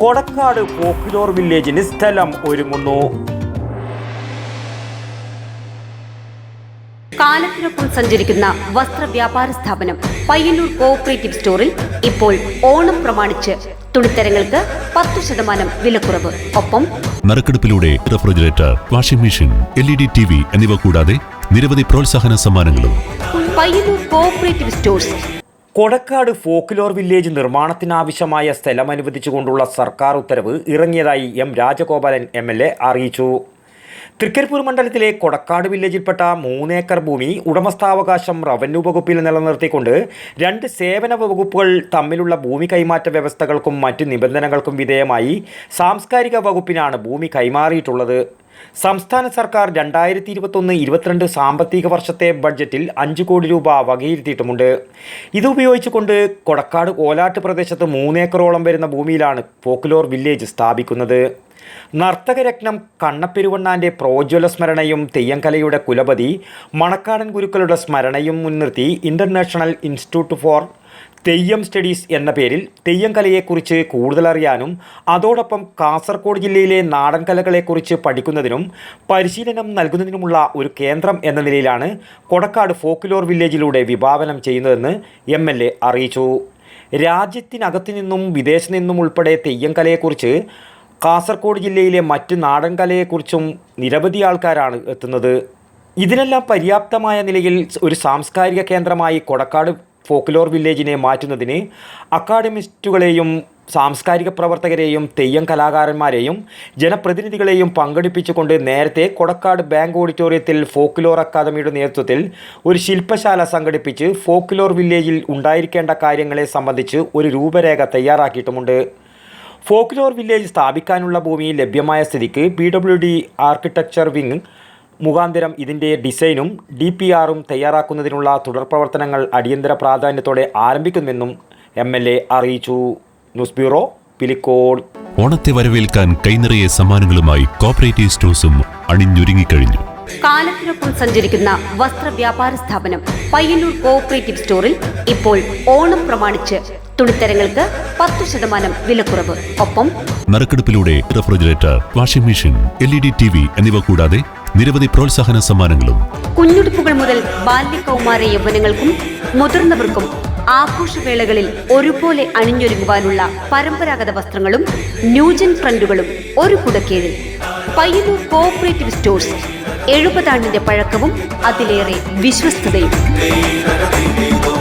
കൊടക്കാട് പോക്കുലോർ വില്ലേജിന് സ്ഥലം ഒരുങ്ങുന്നു. കാലത്തിനൊപ്പം സഞ്ചരിക്കുന്ന വസ്ത്രവ്യാപാര സ്ഥാപനം പയ്യന്നൂർ കോഓപ്പറേറ്റീവ് സ്റ്റോറിൽ ഇപ്പോൾ ഓണം പ്രമാണിച്ച് തുണിത്തരങ്ങൾക്ക് പത്ത് ശതമാനം വിലക്കുറവ്. ഒപ്പം നറുക്കെടുപ്പിലൂടെ refrigerator washing machine L E D T V എന്നിവ കൂടാതെ നിരവധി പ്രോത്സാഹന സമ്മാനങ്ങളും. Payyanur cooperative stores Kodakkad folklore village നിർമ്മാണത്തിനാവശ്യമായ സ്ഥലം അനുവദിച്ചുകൊണ്ടുള്ള സർക്കാർ ഉത്തരവ് ഇറങ്ങിയതായി M Rajagopalan M L A അറിയിച്ചു. തൃക്കരിപ്പൂർ മണ്ഡലത്തിലെ കൊടക്കാട് വില്ലേജിൽപ്പെട്ട മൂന്നേക്കർ ഭൂമി ഉടമസ്ഥാവകാശം റവന്യൂ വകുപ്പിൽ നിലനിർത്തിക്കൊണ്ട് രണ്ട് സേവന വകുപ്പുകൾ തമ്മിലുള്ള ഭൂമി കൈമാറ്റ വ്യവസ്ഥകൾക്കും മറ്റ് നിബന്ധനകൾക്കും വിധേയമായി സാംസ്കാരിക വകുപ്പിനാണ് ഭൂമി കൈമാറിയിട്ടുള്ളത്. സംസ്ഥാന സർക്കാർ രണ്ടായിരത്തി ഇരുപത്തൊന്ന് ഇരുപത്തിരണ്ട് സാമ്പത്തിക വർഷത്തെ ബഡ്ജറ്റിൽ അഞ്ച് കോടി രൂപ വകയിരുത്തിയിട്ടുമുണ്ട്. ഇതുപയോഗിച്ചുകൊണ്ട് കൊടക്കാട് കോലാട്ട് പ്രദേശത്ത് മൂന്നേക്കറോളം വരുന്ന ഭൂമിയിലാണ് പോക്കുലോർ വില്ലേജ് സ്ഥാപിക്കുന്നത്. നർത്തകരത്നം കണ്ണപ്പെരുവണ്ണാന്റെ പ്രോജ്വല സ്മരണയും തെയ്യംകലയുടെ കുലപതി മണക്കാടൻ ഗുരുക്കളുടെ സ്മരണയും മുൻനിർത്തി international institute for theyyam studies എന്ന പേരിൽ തെയ്യം കലയെക്കുറിച്ച് കൂടുതലറിയാനും അതോടൊപ്പം കാസർഗോഡ് ജില്ലയിലെ നാടൻ കലകളെക്കുറിച്ച് പഠിക്കുന്നതിനും പരിശീലനം നൽകുന്നതിനുമുള്ള ഒരു കേന്ദ്രം എന്ന നിലയിലാണ് കൊടക്കാട് ഫോക്ലോർ വില്ലേജിലൂടെ വിഭാവനം ചെയ്യുന്നതെന്ന് എം എൽ എ അറിയിച്ചു. രാജ്യത്തിനകത്തു നിന്നും വിദേശത്തു നിന്നും ഉൾപ്പെടെ തെയ്യം കലയെക്കുറിച്ച് കാസർഗോഡ് ജില്ലയിലെ മറ്റ് നാടൻ കലയെക്കുറിച്ചും നിരവധി ആൾക്കാരാണ് എത്തുന്നത്. ഇതിനെല്ലാം പര്യാപ്തമായ നിലയിൽ ഒരു സാംസ്കാരിക കേന്ദ്രമായി കൊടക്കാട് ഫോക്ലോർ വില്ലേജിനെ മാറ്റുന്നതിന് അക്കാഡമിസ്റ്റുകളെയും സാംസ്കാരിക പ്രവർത്തകരെയും തെയ്യം കലാകാരന്മാരെയും ജനപ്രതിനിധികളെയും പങ്കെടുപ്പിച്ചുകൊണ്ട് നേരത്തെ കൊടക്കാട് ബാങ്ക് ഓഡിറ്റോറിയത്തിൽ ഫോക്ലോർ അക്കാദമിയുടെ നേതൃത്വത്തിൽ ഒരു ശില്പശാല സംഘടിപ്പിച്ച് ഫോക്ലോർ വില്ലേജിൽ ഉണ്ടായിരിക്കേണ്ട കാര്യങ്ങളെ സംബന്ധിച്ച് ഒരു രൂപരേഖ തയ്യാറാക്കിയിട്ടുമുണ്ട്. ഫോക്ലോർ വില്ലേജ് സ്ഥാപിക്കാനുള്ള ഭൂമി ലഭ്യമായ സ്ഥിതിക്ക് P W D architecture wing മുഖാന്തരം ഇതിന്റെ ഡിസൈനും ഡി പി ആറും തയ്യാറാക്കുന്നതിനുള്ള തുടർ പ്രവർത്തനങ്ങൾ അടിയന്തര പ്രാധാന്യത്തോടെ ആരംഭിക്കുമെന്നും എം എൽ എ അറിയിച്ചു. News bureau Pilicode. ഓണത്തെ വരവേൽക്കാൻ കൈനിറയെ സമ്മാനങ്ങളുമായി കോപ്പറേറ്റീവ് സ്റ്റോഴ്സും അണിഞ്ഞൊരുങ്ങിക്കഴിഞ്ഞു. കാലത്തിനൊപ്പം സഞ്ചരിക്കുന്ന വസ്ത്ര വ്യാപാര സ്ഥാപനം പയ്യന്നൂർ കോഓപ്പറേറ്റീവ് സ്റ്റോറിൽ ഇപ്പോൾ ഓണം പ്രമാണിച്ച് തുണിത്തരങ്ങൾക്ക് പത്ത് ശതമാനം വിലക്കുറവ്. ഒപ്പം നറുക്കെടുപ്പിലൂടെ refrigerator washing machine L E D T V എന്നിവ കൂടാതെ നിരവധി പ്രോത്സാഹന സമ്മാനങ്ങളും. കുഞ്ഞുടുപ്പുകൾ മുതൽ ബാല്യകൗമാര യൗവനങ്ങൾക്കും മുതിർന്നവർക്കും ആഘോഷവേളകളിൽ ഒരുപോലെ അണിഞ്ഞൊരുങ്ങുവാനുള്ള പരമ്പരാഗത വസ്ത്രങ്ങളും ന്യൂജൻ ട്രെൻഡുകളും ഒരു കുടക്കീഴിൽ. പയ്യന്നൂർ കോഓപ്പറേറ്റീവ് സ്റ്റോഴ്സ് എഴുപതാണ്ടിന്റെ പഴക്കവും അതിലേറെ വിശ്വസ്തതയും.